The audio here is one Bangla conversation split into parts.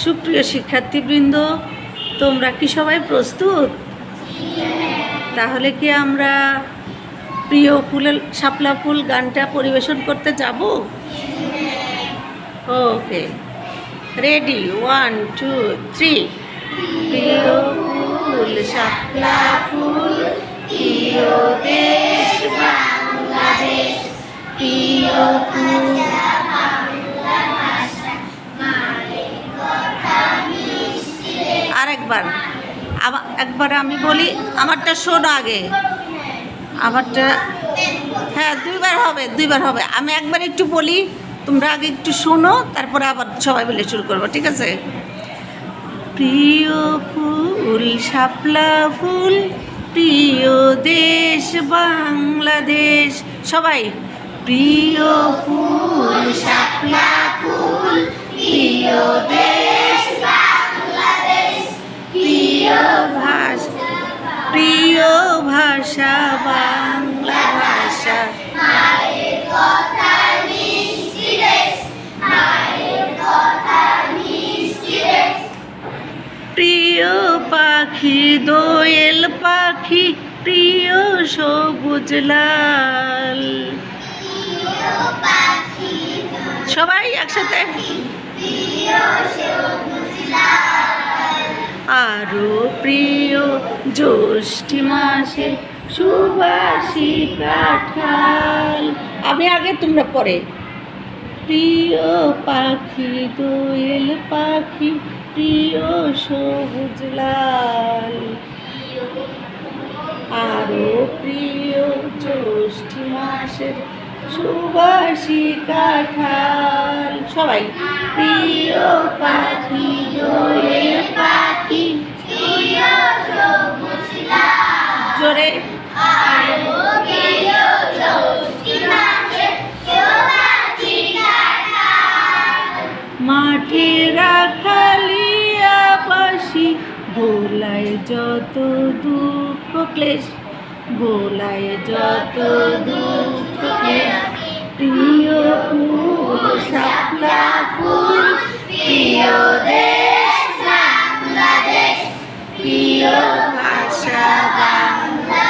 সুপ্রিয় শিক্ষার্থীবৃন্দ, তোমরা কি সবাই প্রস্তুত? তাহলে কি আমরা প্রিয় ফুলের শাপলা ফুল গানটা পরিবেশন করতে যাব? Okay, ready, one, two, three. প্রিয় ফুল শাপলা ফুল, প্রিয় দেশ বাংলাদেশ। প্রিয় ফুল আরেকবার। আবার একবার আমি বলি, আমারটা শোনো আগে। আমারটা হ্যাঁ দুইবার হবে দুইবার হবে। আমি একবার একটু বলি, তোমরা আগে একটু শোনো, তারপরে আবার সবাই মিলে শুরু করব, ঠিক আছে? প্রিয় ফুল, শাপলা ফুল, প্রিয় দেশ, বাংলাদেশ। সবাই, প্রিয় ফুল, শাপলা ফুল, প্রিয় দেশ ভাষা বাংলা ভাষা। প্রিয় পাখি দোয়েল পাখি প্রিয় সবুজ লাল। সবাই একসাথে। আরও প্রিয় জ্যৈষ্ঠী মাসে সুবাসী কাঁঠাল। আমি আগে তোমরা পরে। প্রিয় পাখি, দোয়েল পাখি, প্রিয় সবুজ লাল। আরও প্রিয় জ্যৈষ্ঠী মাসের সুবাসী কাঁঠাল। সবাই। প্রিয় পাখি দোয়েল পাখি জোরে। মাঠে রাখালিয়া বাসি ভোলায় যত দুঃখ ক্লেশ। ভোলায় যত দুঃখ প্রিয় ফুল শাপলা ফুল, প্রিয় দেশ, বাংলাদেশ, প্রিয় ভাষা বাংলা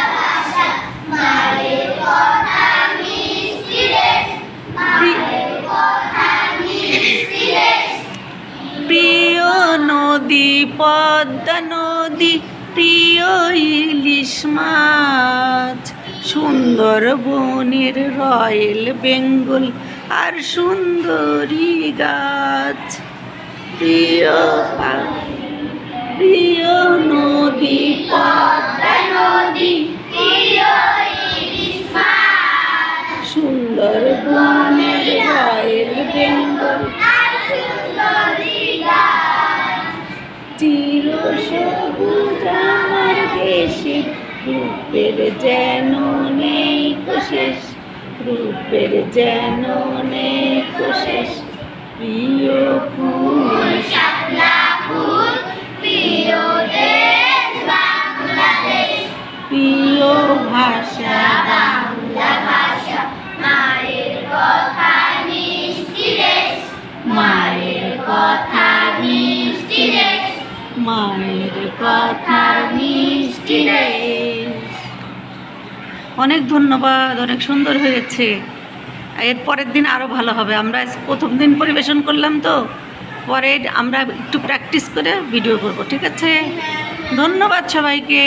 প্রিয় নদী, পদ্মা নদী ইলিশ মাছ সুন্দর বনের রয়েল বেঙ্গল আর সুন্দরী গাছ। প্রিয় প্রিয় নদী, পদ্মা নদী সুন্দর বনের রয়েল বেঙ্গল রূপের যেন নেই কোশেষ রূপের যেন নেই কোশেষ প্রিয় ফুল প্রিয় ভাষা মায়ের কথা মিষ্টি মায়ের কথা রে অনেক ধন্যবাদ, অনেক সুন্দর হয়েছে। এর পরের দিন আরও ভালো হবে। আমরা প্রথম দিন পরিবেশন করলাম তো। পরে আমরা একটু প্র্যাকটিস করে ভিডিও করব, ঠিক আছে? ধন্যবাদ সবাইকে।